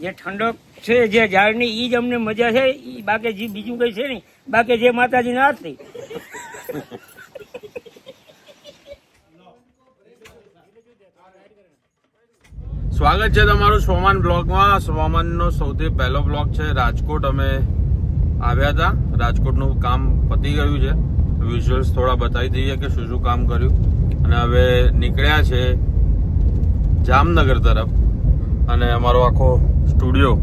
જે ઠંડક છે, જે ઝાડની, ઈ જ અમને મજા છે, ઈ બાકી જે બીજું કઈ છે નહીં. બાકી જે માતાજી ના હતી સ્વાગત છે તમારું સોમાન બ્લોગમાં. સોમાનનો સૌથી પહેલો બ્લોગ છે રાજકોટ. અમે આવ્યા હતા. રાજકોટનું કામ પતી ગયું છે. વિઝ્યુઅલ્સ થોડા બતાવી દઈએ કે શું શું કામ કર્યું. અને હવે નીકળ્યા છે જામનગર તરફ. અને અમારો આખો સ્ટુડિયો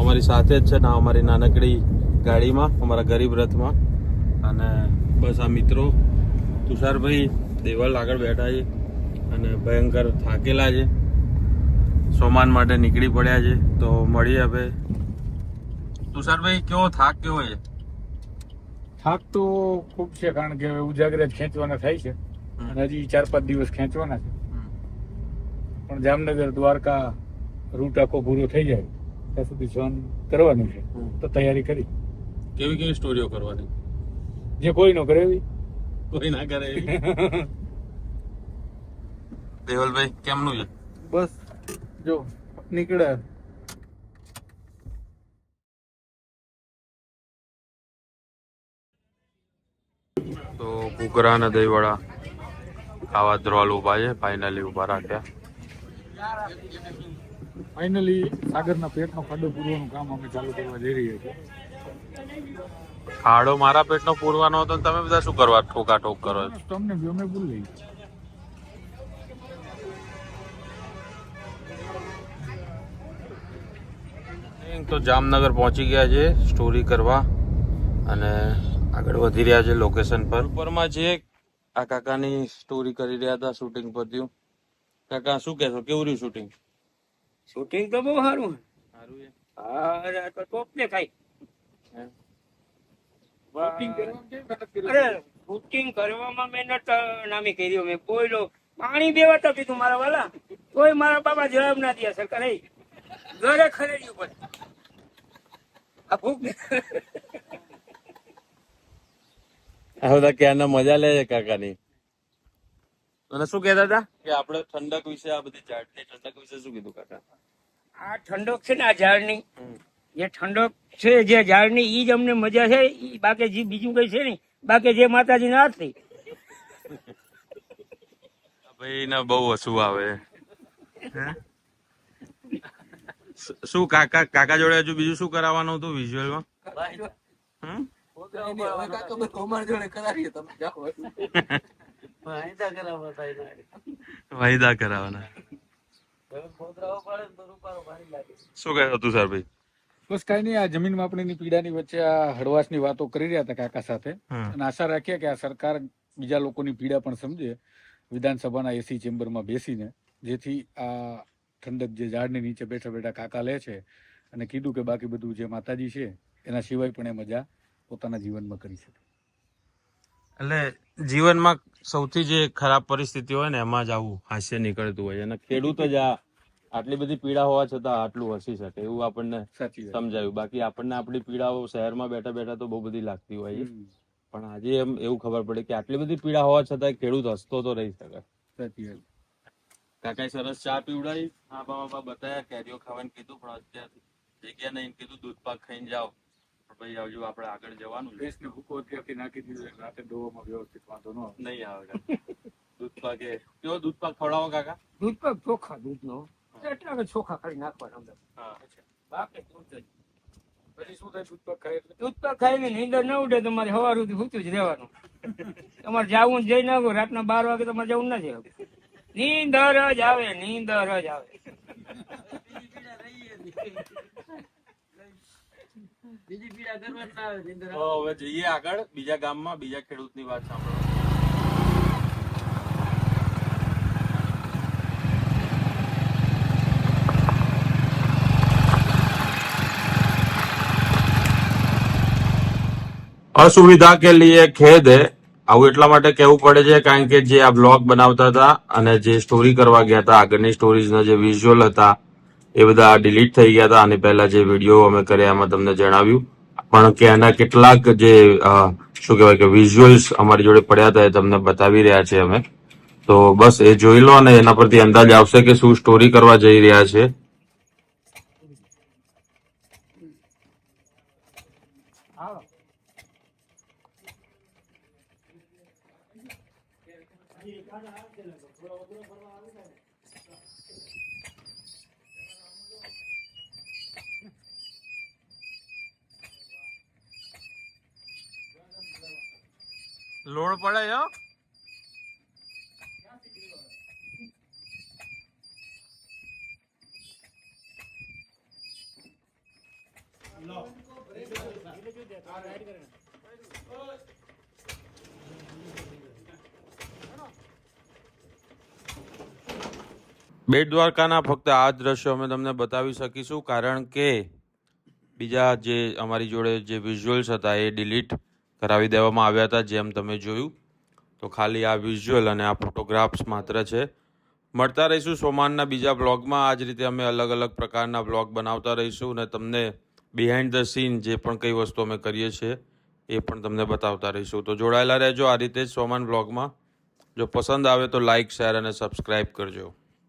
અમારી સાથે જ છે ને અમારી નાનકડી ગાડીમાં અમારા ગરીબ રથમાં. અને બસ આ મિત્રો તુષારભાઈ દેવાલ આગળ બેઠા છે અને ભયંકર થાકેલા છે. સોમાન માટે નીકળી પડ્યા છે. તો મળીએ હવે. તુષારભાઈ કેવો થાક કેવો છે? થાક તો ખૂબ છે કારણ કે ઉજાગરે ખેંચવાના થાય છે. અને હજી ચાર પાંચ દિવસ ખેંચવાના છે. પણ જામનગર દ્વારકા રૂટ આખો પૂરો થઈ જાય ત્યાં સુધી સહન કરવાનું છે. તો તૈયારી કરી. કેવી કેવી સ્ટોરીઓ કરવાની? જે કોઈ નો કરે એવી. કોઈ ના કરે એવી? દેવલભાઈ કેમનું છે? બસ જો નીકળ્યા. તો કુકરા અને દહીંવાળા ખાવા ધ્રોલ ઊભા છે ફાઇનલી ઊભા રાખ્યા. ફાઇનલી સાગરના પેટનો ખાડો પૂરવાનું કામ અમે ચાલુ કરવા જઈ રહ્યા છીએ. ખાડો મારા પેટનો પૂરવાનો હતો તમે બધા શું કરવા ઠોકા ઠોક કરો છો? તમને બી ભૂલ ભૂલી તો જામનગર પહોંચી ગયા છે સ્ટોરી કરવા અને આગળ વધી રહ્યા છે લોકેશન પર. ઉપરમાં છે આ કાકાની સ્ટોરી કરી રહ્યા હતા શૂટિંગ પર થયું. કાકા શું કહેશો? કેવું રહ્યું શૂટિંગ શૂટિંગ તો બહુ સારું સારું છે. હા અરે તો ટોપ ને ખાઈ શૂટિંગ કરવામાં કેવી મહેનત કરી અરે શૂટિંગ કરવામાં મહેનત નામી કર્યો મેં કોઈ લો પાણી બેવા તો પીધું મારા વાલા. કોઈ મારા બાબા જવાબ ના દે સરકાર એ ઘરે ખરેડ્યું પણ આ ભૂખ હવે તો ક્યારના મજા લે છે કાકાની? અને શું કહેતા હતા? કે આપણે ઠંડક વિશે આ બધી ઝાડની ઠંડક વિશે શું કીધું કાકા? આ ઠંડક છે ને આ ઝાડની. જે ઠંડક છે જે ઝાડની ઈ જ અમને મજા છે. ઈ બાકી જે બીજું કઈ છે નહીં. બાકી જે માતાજી ના હતી ભાઈ ને બહુ હસવું આવે. હે? શ- શું કાકા કાકા જોડે હજુ બીજું શું કરાવવાનું હતું વિઝ્યુઅલમાં હમ? વાયદા કરાવવાના શું કહેતો તું સર ભાઈ? બસ કઈ નહીં આ જમીન માપણીની પીડાની વચ્ચે આ હળવાશની વાતો કરી રહ્યા હતા કાકા સાથે. અને આશા રાખીએ કે આ સરકાર બીજા લોકોની પીડા પણ સમજે વિધાનસભાના એસી ચેમ્બરમાં બેસીને જેથી આ ઠંડક જે ઝાડની નીચે બેઠા બેઠા કાકા લે છે અને કીધું કે બાકી બધું જે માતાજી છે એના સિવાય પણ એ મજા પોતાના જીવનમાં કરી શકે. એટલે જીવનમાં સૌથી જે ખરાબ પરિસ્થિતિ હોય ને એમાં જ આવું હાસ્ય નીકળતું હોય અને ખેડૂત જ આ આટલી બધી પીડા હોવા છતાં આટલું હસી શકે એવું આપણને સમજાયું. બાકી આપણને આપણી પીડાઓ શહેરમાં બેઠા બેઠા તો બહુ બધી લાગતી હોય છે. પણ આજે એમ એવું ખબર પડે કે આટલી બધી પીડા હોવા છતાં ખેડૂત હસતો તો રહી શકે. સાચી વાત. કાકાએ સરસ ચા પીવડાવી. હા બાબા બતાયા કેરીઓ ખાવાનું કીધું પણ અત્યારે જગ્યા નહીં. કીધું દૂધ પાક ખાઈને જાઓ. ભાઈ આવજો આપણે આગળ જવાનું છે. ભેંસને ભૂકો અત્યારથી નાખી દીધું રાતે દોવામાં વ્યવસ્થિત વાંધો ન નહીં આવે કાકા. દૂધ પાકે કેવો દૂધ પાક ખવડાવો કાકા? દૂધ પાક ચોખા દૂધ નો એટલે ચોખા ખાલી નાખવાના અંદર. હા. બાકી દૂધ પછી શું થાય દૂધ પાક ખાય દૂધ નીંદર ન ઉડે તમારે સવાર સુધી સૂતું જ રહેવાનું. તમારે જાવું ને જઈ નાખો રાતના બાર વાગે તમારે જવું ના જવું નીંદર જ આવે નીંદર જ આવે. બીજી પીડા કરવા ના આવે નીંદર હવે જઈએ આગળ. બીજા ગામમાં બીજા ખેડૂતની વાત સાંભળો. અસુવિધા કે લીએ ખેદ હે? આવું એટલા માટે કહેવું પડે છે કારણ કે જે આ બ્લોગ બનાવતા હતા અને જે સ્ટોરી કરવા ગયા હતા આગળની સ્ટોરીઝના જે વિઝ્યુઅલ હતા એ બધા ડિલીટ થઈ ગયા હતા અને પહેલા જે વીડિયો અમે કર્યા એમાં તમને જણાવ્યું. પણ કે એના કેટલાક જે શું કહેવાય કે વિઝ્યુઅલ્સ અમારી જોડે પડ્યા હતા એ તમને બતાવી રહ્યા છે અમે. તો બસ એ જોઈ લો અને એના પરથી અંદાજ આવશે કે શું સ્ટોરી કરવા જઈ રહ્યા છે. થોડા લોડ પડે, હો. બેટ દ્વારકાના ફક્ત આ જ દ્રશ્યો અમે તમને બતાવી શકીશું, કારણ કે બીજા જે અમારી જોડે જે વિઝ્યુઅલ્સ હતા એ ડિલીટ કરાવી દેવામાં આવ્યા હતા, જેમ તમે જોયું. તો ખાલી આ વિઝ્યુઅલ અને આ ફોટોગ્રાફ્સ માત્ર છે. મળતા રહીશું સોમાનના બીજા બ્લોગમાં આ જ રીતે અમે અલગ અલગ પ્રકારના બ્લોગ બનાવતા રહીશું અને તમને બિહાઇન્ડ ધ સીન જે પણ કઈ વસ્તુ અમે કરીએ છીએ, એ પણ તમને બતાવતા રહીશું. તો જોડાયેલા રહેજો આ રીતે જ સોમાન બ્લોગમાં જો પસંદ આવે તો લાઇક શેર અને સબસ્ક્રાઇબ કરજો.